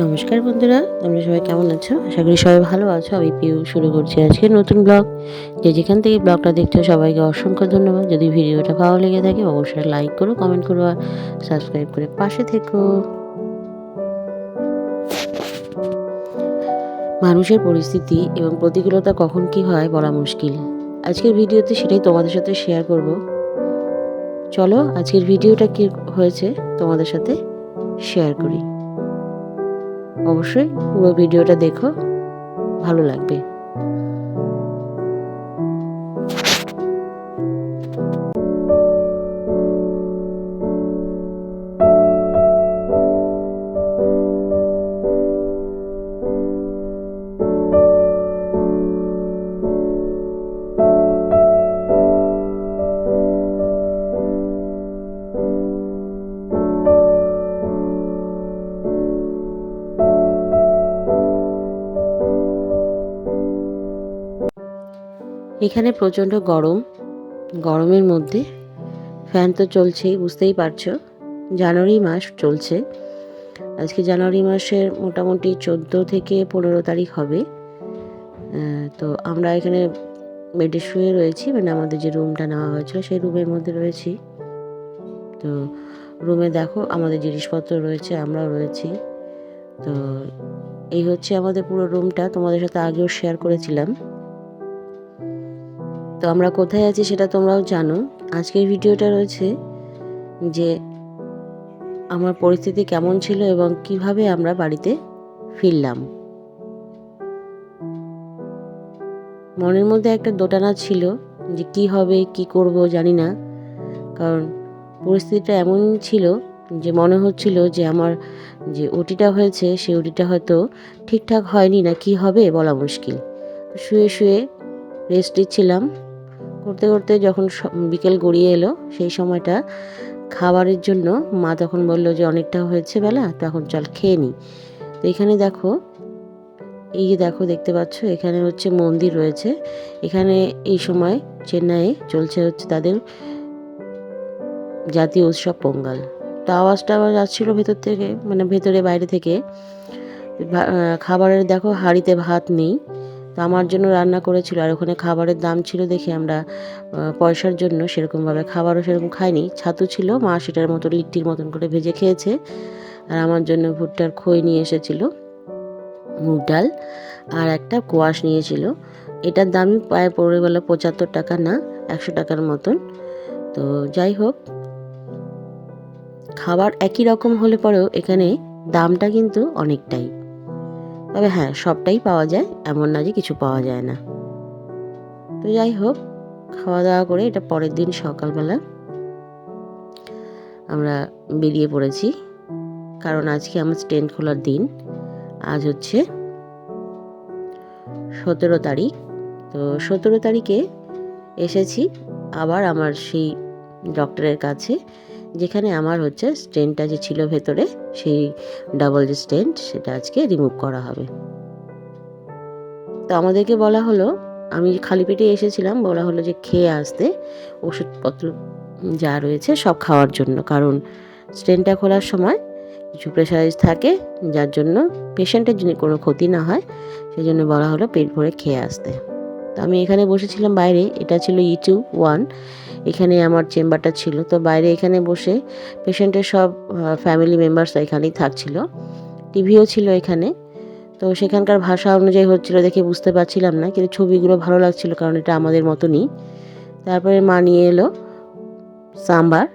নমস্কার বন্ধুরা, তোমরা সবাই কেমন আছো? আশা করি সবাই ভালো আছো। আমি পিউ, শুরু করছি আজকে নতুন ব্লগ। যে যেখান থেকে ব্লগটা দেখছ, সবাইকে অসংখ্য ধন্যবাদ। যদি ভিডিওটা ভালো লেগে থাকে, অবশ্যই লাইক করো কমেন্ট করো আর সাবস্ক্রাইব করে পাশে থেকো। মানুষের পরিস্থিতি এবং প্রতিকূলতা কখন কি হয় বলা মুশকিল। আজকের ভিডিওতে সেটাই তোমাদের সাথে শেয়ার করব। চলো, আজকের ভিডিওটা কি হয়েছে তোমাদের সাথে শেয়ার করি। অবশ্যই পুরো ভিডিওটা দেখো ভালো লাগবে। এখানে প্রচণ্ড গরম। গরমের মধ্যে ফ্যান তো চলছেই, বুঝতেই পারছ। জানুয়ারি মাস চলছে। আজকে জানুয়ারি মাসের মোটামুটি চোদ্দ থেকে পনেরো তারিখ হবে। তো আমরা এখানে বেডে শুয়ে রয়েছি মানে আমাদের যে রুমটা নেওয়া হয়েছিল সেই রুমের মধ্যে রয়েছি। তো রুমে দেখো, আমাদের জিনিসপত্র রয়েছে, আমরাও রয়েছি। তো এই হচ্ছে আমাদের পুরো রুমটা, তোমাদের সাথে আগেও শেয়ার করেছিলাম। তো আমরা কোথায় আছি সেটা তোমরাও জানো। আজকের ভিডিওটা রয়েছে যে আমার পরিস্থিতি কেমন ছিল এবং কীভাবে আমরা বাড়িতে ফিরলাম। মনের মধ্যে একটা দোটানা ছিল যে কি হবে, কি করব জানি না। কারণ পরিস্থিতিটা এমন ছিল যে মনে হচ্ছিল যে আমার যে ওটিটা হয়েছে সেই ওটিটা হয়তো ঠিকঠাক হয়নি না কি হবে বলা মুশকিল। শুয়ে শুয়ে রেস্ট নিচ্ছিলাম। করতে করতে যখন বিকেল গড়িয়ে এলো, সেই সময়টা খাবারের জন্য মা তখন বলল যে, অনেকটা হয়েছে বেলা তখন চল খেয়ে নিই তো এখানে দেখো, এই যে দেখো, দেখতে পাচ্ছ, এখানে হচ্ছে মন্দির রয়েছে। এখানে এই সময় চেন্নাইয়ে চলছে হচ্ছে তাদের জাতীয় উৎসব পোঙ্গাল। তো আওয়াজটা আওয়াজ আসছিল ভেতর থেকে মানে ভেতরে বাইরে থেকে। খাবারের দেখো, হাঁড়িতে ভাত নেই। তো আমার জন্য রান্না করেছিল আর ওখানে খাবারের দাম ছিল দেখে আমরা পয়সার জন্য সেরকমভাবে খাবারও সেরকম খাইনি। ছাতু ছিল, মা সেটার মতো লিট্টির মতন করে ভেজে খেয়েছে আর আমার জন্য ভুট্টার খই নিয়ে এসেছিল, মুগ ডাল আর একটা কোয়াশ নিয়েছিল। এটার দামই প্রায় পড়ে গেল পঁচাত্তর টাকা না, একশো টাকার মতন। তো যাই হোক, খাবার একই রকম হলে পরেও এখানে দামটা কিন্তু অনেকটাই। তবে হ্যাঁ সবটাই পাওয়া যায়, এমন না যে কিছু পাওয়া যায় না। তো যাই হোক খাওয়া দাওয়া করে এটা পরের দিন সকালবেলা আমরা বেরিয়ে পড়েছি। কারণ আজকে আমার স্টেন্ট খোলার দিন। আজ হচ্ছে সতেরো তারিখ। তো সতেরো তারিখে এসেছি আবার আমার সেই ডক্টরের কাছে। যেখানে আমার হচ্ছে স্টেনটা যে ছিল ভেতরে, সেই ডাবল যে স্টেন্ট সেটা আজকে রিমুভ করা হবে। তো আমাদেরকে বলা হলো, আমি খালি পেটে এসেছিলাম, বলা হলো যে খেয়ে আসতে, ওষুধপত্র যা রয়েছে সব খাওয়ার জন্য। কারণ স্টেনটা খোলার সময় কিছু প্রেশারাইজ থাকে, যার জন্য পেশেন্টের জন্য কোনো ক্ষতি না হয় সেই জন্য বলা হলো পেট ভরে খেয়ে আসতে। তো আমি এখানে বসেছিলাম বাইরে, এটা ছিল ইটু ওয়ান এখানে আমার চেম্বারটা ছিল। তো বাইরে এখানে বসে পেশেন্টের সব ফ্যামিলি মেম্বার্স এখানেই থাকছিল। টিভিও ছিল এখানে। তো সেখানকার ভাষা অনুযায়ী হচ্ছিল দেখে বুঝতে পারছিলাম না, কিন্তু ছবিগুলো ভালো লাগছিল কারণ এটা আমাদের মতনই। তারপরে মা নিয়ে এলো সাম্বার,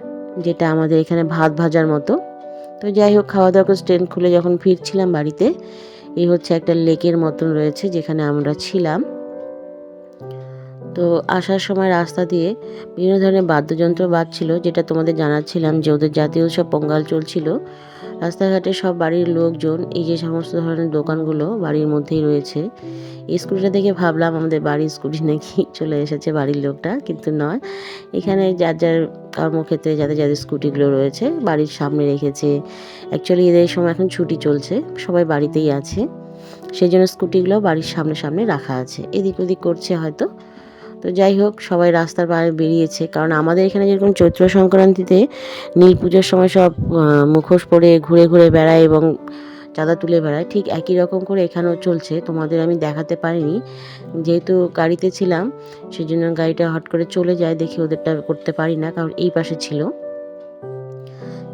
যেটা আমাদের এখানে ভাত ভাজার মতো। তো যাই হোক খাওয়া দাওয়া করে স্ট্যান্ড খুলে যখন ফিরছিলাম বাড়িতে, এই হচ্ছে একটা লেকের মতন রয়েছে যেখানে আমরা ছিলাম। তো আসার সময় রাস্তা দিয়ে বিভিন্ন ধরনের বাদ্যযন্ত্র বাজছিল, যেটা তোমাদের জানাচ্ছিলাম যে ওদের জাতীয় উৎসব পঙ্গাল চলছিল। রাস্তাঘাটে সব বাড়ির লোকজন, এই যে সমস্ত ধরনের দোকানগুলো বাড়ির মধ্যেই রয়েছে। স্কুটিটা দেখে ভাবলাম আমাদের বাড়ির স্কুটি নাকি চলে এসেছে বাড়ির লোকটা, কিন্তু নয়। এখানে যার যার কর্মক্ষেত্রে যাদের যাদের স্কুটিগুলো রয়েছে, বাড়ির সামনে রেখেছে। অ্যাকচুয়ালি এদের সময় এখন ছুটি চলছে, সবাই বাড়িতেই আছে। সেই জন্য স্কুটিগুলো বাড়ির সামনে সামনে রাখা আছে। এদিক ওদিক করছে হয়তো। তো যাই হোক, সবাই রাস্তার বাইরে বেরিয়েছে। কারণ আমাদের এখানে যেরকম চৈত্র সংক্রান্তিতে নীল পুজোর সময় সব মুখোশ পরে ঘুরে ঘুরে বেড়ায় এবং চাঁদা তুলে বেড়ায়, ঠিক একই রকম করে এখানেও চলছে। তোমাদের আমি দেখাতে পারিনি, যেহেতু গাড়িতে ছিলাম সেই জন্য গাড়িটা হট করে চলে যায়, দেখি ওদেরটা করতে পারি না, কারণ এই পাশে ছিল।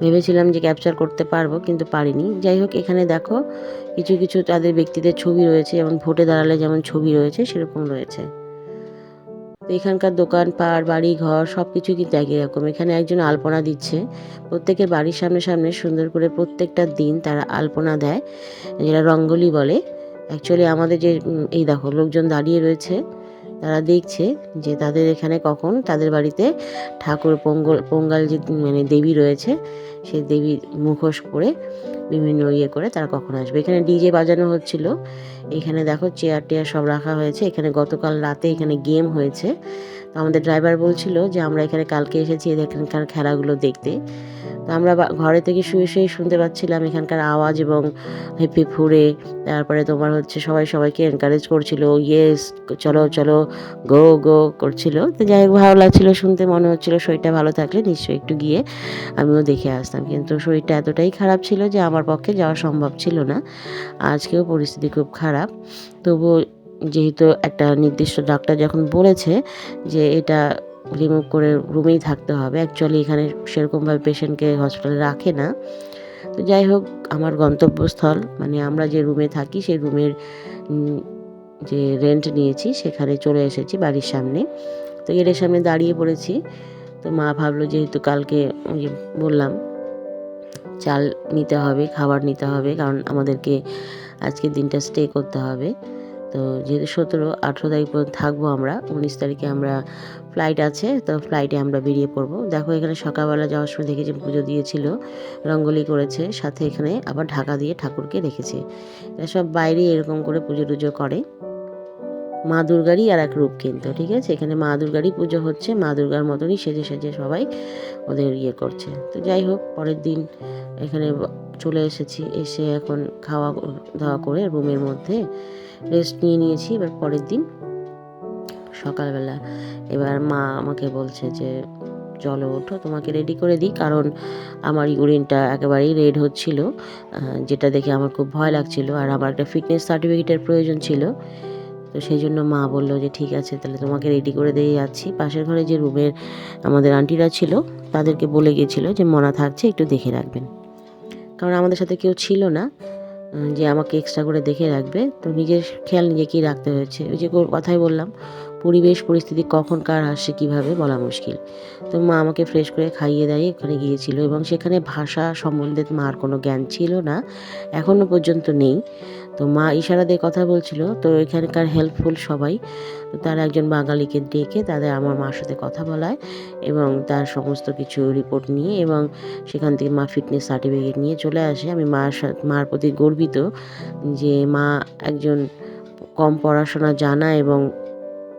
ভেবেছিলাম যে ক্যাপচার করতে পারব, কিন্তু পারিনি। যাই হোক, এখানে দেখো, কিছু কিছু তাদের ব্যক্তিদের ছবি রয়েছে, যেমন ভোটে দাঁড়ালে যেমন ছবি রয়েছে, সেরকম রয়েছে। তো এখানকার দোকান পাড় বাড়ি, ঘর সব কিছু কিন্তু একই রকম। এখানে একজন আলপনা দিচ্ছে। প্রত্যেকের বাড়ির সামনে সামনে সুন্দর করে প্রত্যেকটা দিন তারা আলপনা দেয়, যেটা রঙ্গলি বলে। অ্যাকচুয়ালি আমাদের যে এই দেখো, লোকজন দাঁড়িয়ে রয়েছে। তারা দেখছে যে তাদের এখানে কখন তাদের বাড়িতে ঠাকুর পঙ্গল, পঙ্গাল যে মানে দেবী রয়েছে, সেই দেবীর মুখোশ পরে বিভিন্ন ইয়ে করে তারা কখন আসবে। এখানে ডিজে বাজানো হচ্ছিল। এখানে দেখো চেয়ার টেয়ার সব রাখা হয়েছে। এখানে গতকাল রাতে এখানে গেম হয়েছে। আমাদের ড্রাইভার বলছিল যে, আমরা এখানে কালকে এসেছি এখানকার খেলাগুলো দেখতে। তো আমরা ঘরে থেকে শুয়ে শুয়ে শুনতে পাচ্ছিলাম এখানকার আওয়াজ এবং হেপি ফুরে। তারপরে তোমার হচ্ছে সবাই সবাইকে এনকারেজ করছিল ইয়েস চলো চলো গো গো করছিল। তো যাই হোক, ভালো লাগছিল শুনতে, মনে হচ্ছিল শরীরটা ভালো থাকলে নিশ্চয়ই একটু গিয়ে আমিও দেখে আসতাম। কিন্তু শরীরটা এতটাই খারাপ ছিল যে আমার পক্ষে যাওয়া সম্ভব ছিল না। আজকেও পরিস্থিতি খুব খারাপ। তবুও যেহেতু একটা নির্দিষ্ট ডাক্তার যখন বলেছে যে এটা রিমুভ করে রুমেই থাকতে হবে। অ্যাকচুয়ালি এখানে সেরকমভাবে পেশেন্টকে হসপিটালে রাখে না। তো যাই হোক, আমার গন্তব্যস্থল মানে আমরা যে রুমে থাকি, সেই রুমের যে রেন্ট নিয়েছি, সেখানে চলে এসেছি বাড়ির সামনে। তো গেটের সামনে দাঁড়িয়ে পড়েছি। তো মা ভাবলো যেহেতু কালকে বললাম, চাল নিতে হবে, খাবার নিতে হবে, কারণ আমাদেরকে আজকের দিনটা স্টে করতে হবে। তো যেহেতু সতেরো, আঠেরো তারিখ পর্যন্ত থাকব আমরা, উনিশ তারিখে আমরা ফ্লাইট আছে, তো ফ্লাইটে আমরা বেরিয়ে পড়ব। দেখো এখানে সকালবেলা যাওয়ার সময় দেখেছি পুজো দিয়েছিল, রঙ্গোলি করেছে, সাথে এখানে আবার ঢাকা দিয়ে ঠাকুরকে রেখেছে। এরা সব বাইরে এরকম করে পুজো টুজো করে। মা দুর্গারই আর এক রূপ কিন্তু, ঠিক আছে? এখানে মা দুর্গারই পুজো হচ্ছে, মা দুর্গার মতনই সেজে সেজে সবাই ওদের ইয়ে করছে। তো যাই হোক, পরের দিন এখানে চলে এসেছি, এসে এখন খাওয়া দাওয়া করে রুমের মধ্যে রেস্ট নিয়ে নিয়েছি। এবার পরের দিন সকালবেলা এবার মা আমাকে বলছে যে, চলো ওঠো, তোমাকে রেডি করে দিই। কারণ আমার ইউরিনটা একেবারেই রেড হচ্ছিল যেটা দেখে আমার খুব ভয় লাগছিল। আর আমার একটা ফিটনেস সার্টিফিকেটের প্রয়োজন ছিল। তো সেই জন্য মা বলল যে, ঠিক আছে, তাহলে তোমাকে রেডি করে দিয়ে যাচ্ছি। পাশের ঘরে যে রুমের আমাদের আন্টিরা ছিল, তাদেরকে বলে গিয়েছিল যে, মনা থাকছে, একটু দেখে রাখবেন। কারণ আমাদের সাথে কেউ ছিল না যে আমাকে এক্সট্রা করে দেখে রাখবে। তো নিজের খেয়াল নিজেকেই রাখতে হয়েছে। ওই যে কথাই বললাম, পরিবেশ, পরিস্থিতি কখন কার আসছে, কীভাবে বলা মুশকিল। তো মা আমাকে ফ্রেশ করে খাইয়ে দাঁড়িয়ে ওখানে গিয়েছিল এবং সেখানে ভাষা সম্বন্ধে মার কোনো জ্ঞান ছিল না এখনও পর্যন্ত নেই। তো মা ইশারা দিয়ে কথা বলছিল তো এখানকার হেল্পফুল সবাই। তারা একজন বাঙালিকে ডেকে তাদের আমার মার সাথে কথা বলায় এবং তার সমস্ত কিছু রিপোর্ট নিয়ে এবং সেখান থেকে মা ফিটনেস সার্টিফিকেট নিয়ে চলে আসে। আমি মার মার প্রতি গর্বিত যে মা একজন কম পড়াশোনা জানা এবং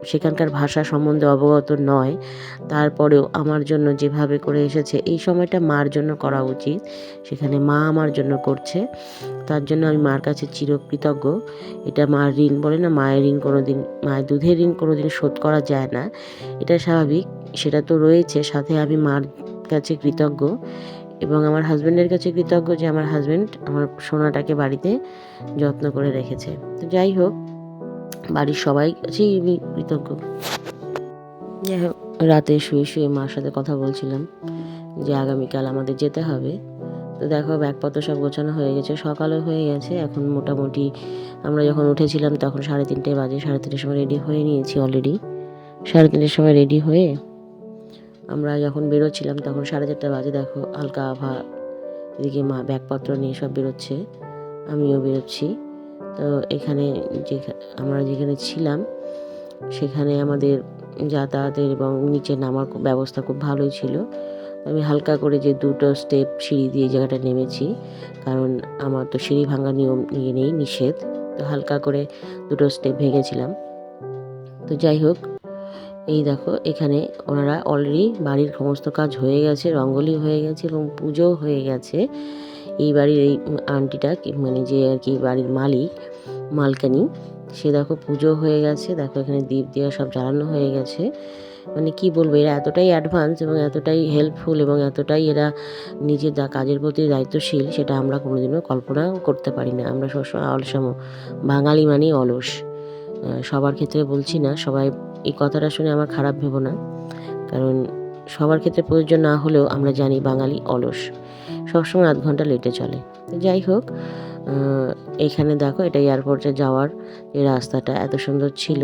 সেখানকার ভাষা সম্বন্ধে অবগত নয়। তারপরেও আমার জন্য যেভাবে করে এসেছে, এই সময়টা মার জন্য করা উচিত। সেখানে মা আমার জন্য করছে। তার জন্য আমি মার কাছে চিরকৃতজ্ঞ। এটা মার ঋণ বলে না, মায়ের ঋণ কোনো দিন মায়ের দুধের ঋণ কোনো দিন শোধ করা যায় না। এটা স্বাভাবিক, সেটা তো রয়েছে। সাথে আমি মার কাছে কৃতজ্ঞ এবং আমার হাজব্যান্ডের কাছে কৃতজ্ঞ যে আমার হাজব্যান্ড আমার সোনাটাকে বাড়িতে যত্ন করে রেখেছে। তো যাই হোক বাড়ির সবাই কাছেই আমি কৃতজ্ঞ। যাই হোক রাতে শুয়ে শুয়ে মার সাথে কথা বলছিলাম যে আগামীকাল আমাদের যেতে হবে। তো দেখো, ব্যাগপত্র সব গোছানো হয়ে গেছে, সকালও হয়ে গেছে, এখন মোটামুটি আমরা যখন উঠেছিলাম তখন সাড়ে তিনটে বাজে, সাড়ে তিনটের সময় রেডি হয়ে নিয়েছি অলরেডি সাড়ে তিনটের সময় রেডি হয়ে আমরা যখন বেরোচ্ছিলাম তখন সাড়ে চারটে বাজে, দেখো, হালকা আভা এদিকে মা ব্যাগপত্র নিয়ে সব বেরোচ্ছে, আমিও বেরোচ্ছি। তো এখানে যে আমরা যেখানে ছিলাম, সেখানে আমাদের যাতায়াতের এবং নিচে নামার ব্যবস্থা খুব ভালোই ছিল। আমি হালকা করে যে দুটো স্টেপ সিঁড়ি দিয়ে জায়গাটা নেমেছি, কারণ আমার তো সিঁড়ি ভাঙা নিয়ম নিয়ে নেই, নিষেধ। তো হালকা করে দুটো স্টেপ ভেঙেছিলাম। তো যাই হোক, এই দেখো, এখানে ওনারা অলরেডি বাড়ির সমস্ত কাজ হয়ে গেছে, রঙ্গোলি হয়ে গেছে এবং পুজো হয়ে গেছে। এই বাড়ির এই আন্টিটা মানে যে আর কি বাড়ির মালিক, মালকানি, সে দেখো পুজো হয়ে গেছে, দেখো এখানে দীপ দেওয়া সব জ্বালানো হয়ে গেছে। মানে কি বলব, এরা এতটাই অ্যাডভান্স এবং এতটাই হেল্পফুল এবং এতটাই এরা নিজের কাজের প্রতি দায়িত্বশীল, সেটা আমরা কোনোদিনও কল্পনাও করতে পারি না। আমরা সবসময় অলসম, বাঙালি মানেই অলস। সবার ক্ষেত্রে বলছি না, সবাই এই কথাটা শুনে আমার খারাপ ভেবো না। কারণ সবার ক্ষেত্রে প্রযোজ্য না হলেও আমরা জানি বাঙালি অলস। সবসময় আধ ঘণ্টা লেটে চলে। যাই হোক এখানে দেখো এটা এয়ারপোর্টে যাওয়ার যে রাস্তাটা, এত সুন্দর ছিল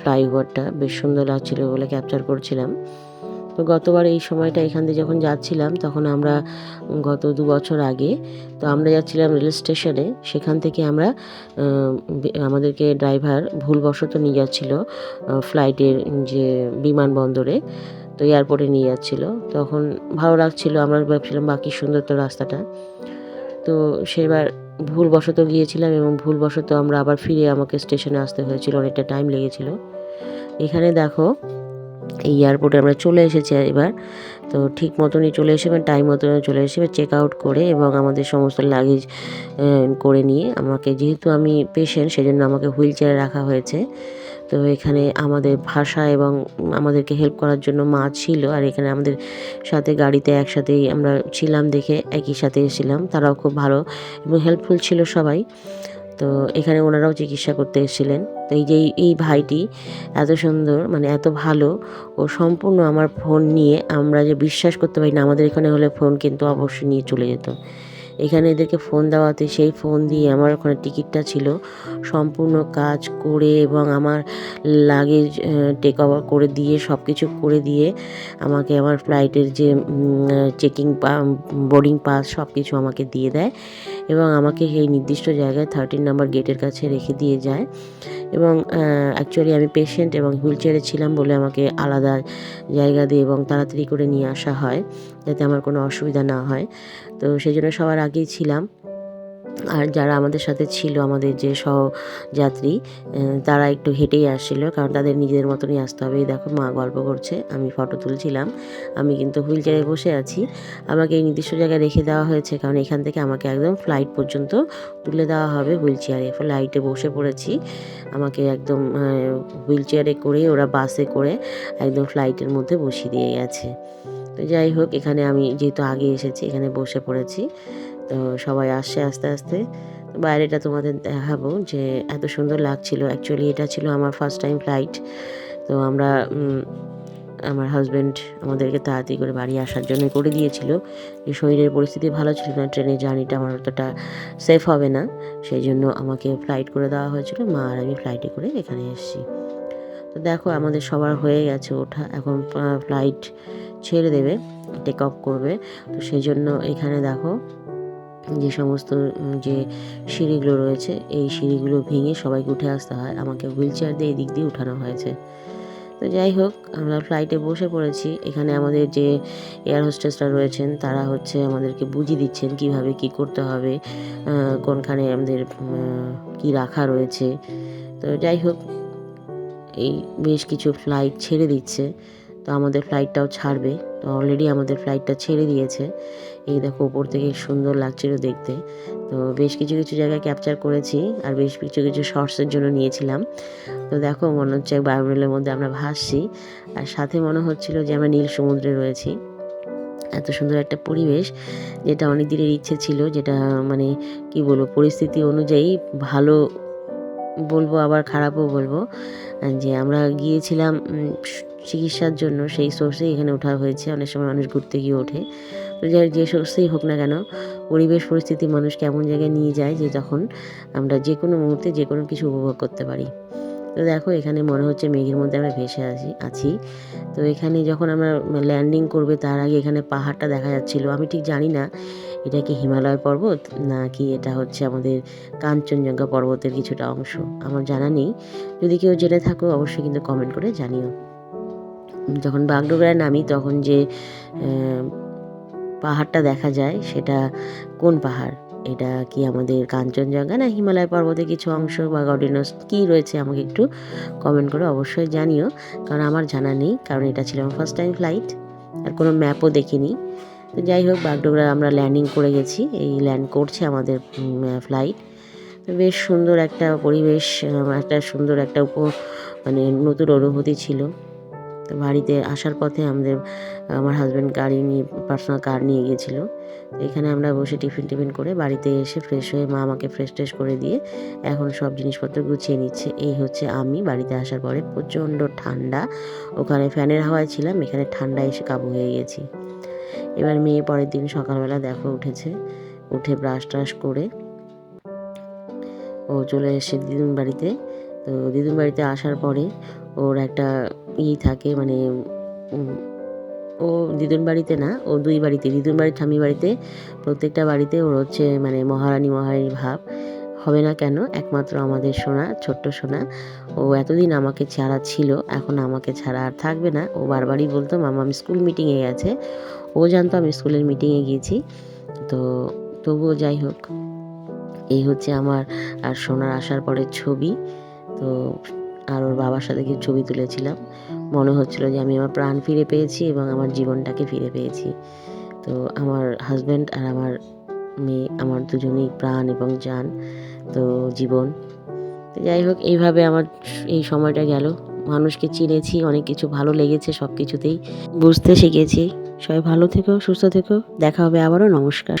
ফ্লাইওভারটা বেশ সুন্দর লাগছিল বলে ক্যাপচার করছিলাম। তো গতবার এই সময়টা এখান দিয়ে যখন যাচ্ছিলাম, তখন আমরা গত দু বছর আগে, তো আমরা যাচ্ছিলাম রেল স্টেশনে, সেখান থেকে আমরা আমাদেরকে ড্রাইভার ভুলবশত নিয়ে যাচ্ছিল ফ্লাইটের যে বিমানবন্দরে। তো এয়ারপোর্টে নিয়ে যাচ্ছিল। তখন ভালো লাগছিল, আমরা ভাবছিলাম বাকি সুন্দর তো রাস্তাটা। তো সেবার ভুলবশত গিয়েছিলাম এবং ভুলবশত আমরা আবার ফিরে আমাকে স্টেশনে আসতে হয়েছিল, অনেকটা টাইম লেগেছিল। এখানে দেখো, এই এয়ারপোর্টে আমরা চলে এসেছি এবার। তো ঠিক মতনই চলে এসে টাইম মতন চলে এসে চেক আউট করে এবং আমাদের সমস্ত লাগেজ করে নিয়ে আমাকে, যেহেতু আমি পেশেন্ট সেজন্য আমাকে হুইল চেয়ারে রাখা হয়েছে। তো এখানে আমাদের ভাষা এবং আমাদেরকে হেল্প করার জন্য মা ছিল আর এখানে আমাদের সাথে গাড়িতে একসাথেই আমরা ছিলাম দেখে একই সাথে এসেছিলাম। তারাও খুব ভালো এবং হেল্পফুল ছিল সবাই। তো এখানে ওনারাও চিকিৎসা করতে এসেছিলেন। তো এই যে এই- এই ভাইটি এত সুন্দর মানে এত ভালো, ও সম্পূর্ণ আমার ফোন নিয়ে আমরা যে বিশ্বাস করতে পারি না, আমাদের এখানে হলে ফোন কিন্তু অবশ্যই নিয়ে চলে যেত। এখানে এদেরকে ফোন দেওয়াতে সেই ফোন দিয়ে আমার ওখানে টিকিটটা ছিল। সম্পূর্ণ কাজ করে এবং আমার লাগেজ টেক ওভার করে দিয়ে সব কিছু করে দিয়ে আমাকে আমার ফ্লাইটের যে চেকিং বোর্ডিং পাস সব কিছু আমাকে দিয়ে দেয় এবং আমাকে সেই নির্দিষ্ট জায়গায় থার্টিন নাম্বার গেটের কাছে রেখে দিয়ে যায়। এবং অ্যাকচুয়ালি আমি পেশেন্ট এবং হুইল চেয়ারে ছিলাম বলে আমাকে আলাদা জায়গা দিয়ে এবং তাড়াতাড়ি করে নিয়ে আসা হয়। যাতে আমার কোনো অসুবিধা না হয়। তো সেই জন্য সবার আগেই ছিলাম। আর যারা আমাদের সাথে ছিল, আমাদের যে সহযাত্রী তারা একটু হেঁটেই আসছিল, কারণ তাদের নিজেদের মতনই আসতে হবে। দেখো, মা গল্প করছে, আমি ফটো তুলছিলাম। আমি কিন্তু হুইল চেয়ারে বসে আছি। আমাকে এই নির্দিষ্ট জায়গায় রেখে দেওয়া হয়েছে, কারণ এখান থেকে আমাকে একদম ফ্লাইট পর্যন্ত তুলে দেওয়া হবে হুইল চেয়ারে। ফ্লাইটে বসে পড়েছি। আমাকে একদম হুইল চেয়ারে করে ওরা বাসে করে একদম ফ্লাইটের মধ্যে বসিয়ে দিয়ে গেছে। তো যাই হোক, এখানে আমি যেহেতু আগে এসেছি, এখানে বসে পড়েছি, তো সবাই আসছে আস্তে আস্তে। বাইরেটা তোমাদের দেখাবো যে এত সুন্দর লাগছিল। অ্যাকচুয়ালি এটা ছিল আমার ফার্স্ট টাইম ফ্লাইট তো আমরা আমার হাজব্যান্ড আমাদেরকে তাড়াতাড়ি করে বাড়ি আসার জন্য করে দিয়েছিল। যে শরীরের পরিস্থিতি ভালো ছিল না, ট্রেনের জার্নিটা আমার অতটা সেফ হবে না, সেই জন্য আমাকে ফ্লাইট করে দেওয়া হয়েছিল। মা আর আমি ফ্লাইটে করে এখানে এসেছি। তো দেখো, আমাদের সবার হয়ে গেছে ওঠা। এখন ফ্লাইট ছেড়ে দেবে টেক অফ করবে। তো সেই জন্য এখানে দেখো যে সমস্ত যে সিঁড়িগুলো রয়েছে, এই সিঁড়িগুলো ভেঙে সবাইকে উঠে আসতে হয়। আমাকে হুইল চেয়ার দিয়ে এদিক দিয়ে উঠানো হয়েছে। তো যাই হোক, আমরা ফ্লাইটে বসে পড়েছি। এখানে আমাদের যে এয়ার হোস্টেসরা রয়েছেন, তারা হচ্ছে আমাদেরকে বুঝিয়ে দিচ্ছেন কীভাবে কি করতে হবে কোনখানে আমাদের কি রাখা রয়েছে। তো যাই হোক, এই বেশ কিছু ফ্লাইট ছেড়ে দিচ্ছে। তো আমাদের ফ্লাইটটাও ছাড়বে। তো অলরেডি আমাদের ফ্লাইটটা ছেড়ে দিয়েছে। এই দেখো ওপর থেকে সুন্দর লাগছিল দেখতে। তো বেশ কিছু কিছু জায়গায় ক্যাপচার করেছি আর বেশ কিছু কিছু শর্টসের জন্য নিয়েছিলাম। তো দেখো, মনে হচ্ছে বায়োমেলের মধ্যে আমরা ভাসছি। আর সাথে মনে হচ্ছিল যে আমরা নীল সমুদ্রে রয়েছি। এত সুন্দর একটা পরিবেশ, যেটা অনেক দিনের ইচ্ছে ছিল, যেটা মানে কি বলব, পরিস্থিতি অনুযায়ী ভালো বলব, আবার খারাপও বলব। যে আমরা গিয়েছিলাম চিকিৎসার জন্য সেই সোর্সেই এখানে ওঠা হয়েছে। অনেক সময় মানুষ ঘুরতে গিয়ে ওঠে। তো যে সোর্সেই হোক না কেন, পরিবেশ, পরিস্থিতি মানুষকে এমন জায়গায় নিয়ে যায় যে তখন আমরা যে কোনো মুহূর্তে যে কোনো কিছু উপভোগ করতে পারি। তো দেখো, এখানে মনে হচ্ছে মেঘের মধ্যে আমরা ভেসে আছি আছি। তো এখানে যখন আমরা ল্যান্ডিং করবে, তার আগে এখানে পাহাড়টা দেখা যাচ্ছিল। আমি ঠিক জানি না, এটা কি হিমালয় পর্বত না কি এটা হচ্ছে আমাদের কাঞ্চনজঙ্ঘা পর্বতের কিছুটা অংশ। আমার জানা নেই। যদি কেউ জেনে থাকো, অবশ্যই কিন্তু কমেন্ট করে জানিও। যখন বাগডোগরায় নামি তখন যে পাহাড়টা দেখা যায় সেটা কোন পাহাড়? এটা কি আমাদের কাঞ্চনজঙ্ঘা না হিমালয় পর্বতের কিছু অংশ বা গডিনস কী রয়েছে আমাকে একটু কমেন্ট করে অবশ্যই জানিও। কারণ আমার জানা নেই, কারণ এটা ছিল আমার ফার্স্ট টাইম ফ্লাইট আর কোনো ম্যাপও দেখিনি। তো যাই হোক, বাগডোগরা আমরা ল্যান্ডিং করে গেছি, এই ল্যান্ড করছে আমাদের ফ্লাইট বেশ সুন্দর একটা পরিবেশ একটা সুন্দর একটা উপ মানে নতুন অনুভূতি ছিল। তো বাড়িতে আসার পথে আমাদের, আমার হাজব্যান্ড গাড়ি নিয়ে পার্সোনাল কার নিয়ে গিয়েছিল এখানে আমরা বসে টিফিন টিফিন করে বাড়িতে এসে ফ্রেশ হয়ে মা আমাকে ফ্রেশ ট্রেশ করে দিয়ে এখন সব জিনিসপত্র গুছিয়ে নিচ্ছে। এই হচ্ছে আমি বাড়িতে আসার পরে প্রচণ্ড ঠান্ডা। ওখানে ফ্যানের হাওয়ায় ছিলাম, এখানে ঠান্ডা এসে কাবু হয়ে গেছি। এবার মেয়ে পরের দিন সকালবেলা দেখো উঠেছে, উঠে ব্রাশ ট্রাশ করে ও চলে এসে দিদুন বাড়িতে। তো দিদুন বাড়িতে আসার পরে ওর একটা ই থাকে মানে ও দিদুন বাড়িতে না, ও দুই বাড়িতে, দিদুন বাড়ি ঠামি বাড়িতে, প্রত্যেকটা বাড়িতে ওর হচ্ছে মানে মহারানী মহারানীর ভাব। হবে না কেন? একমাত্র আমাদের সোনা, ছোট্ট সোনা। ও এতদিন আমাকে ছাড়া ছিল, এখন আমাকে ছাড়া আর থাকবে না। ও বারবারই বলতো, মামা, আমি স্কুল মিটিংয়ে গেছে। ও জানতো আমি স্কুলের মিটিংয়ে গিয়েছি। তো তবুও যাই হোক, এই হচ্ছে আমার আর সোনার আসার পরের ছবি। তো আর ওর বাবার সাথে কিছু ছবি তুলেছিলাম। মনে হচ্ছিল যে আমি আমার প্রাণ ফিরে পেয়েছি এবং আমার জীবনটাকে ফিরে পেয়েছি। তো আমার হাজব্যান্ড আর আমার মেয়ে, আমার দুজনেই প্রাণ এবং যান তো জীবন। তো যাই হোক, এইভাবে আমার এই সময়টা গেল। মানুষকে চিনেছি, অনেক কিছু ভালো লেগেছে সব কিছুতেই বুঝতে শিখেছি। সবাই ভালো থেকো, সুস্থ থেকো। দেখা হবে আবারও। নমস্কার।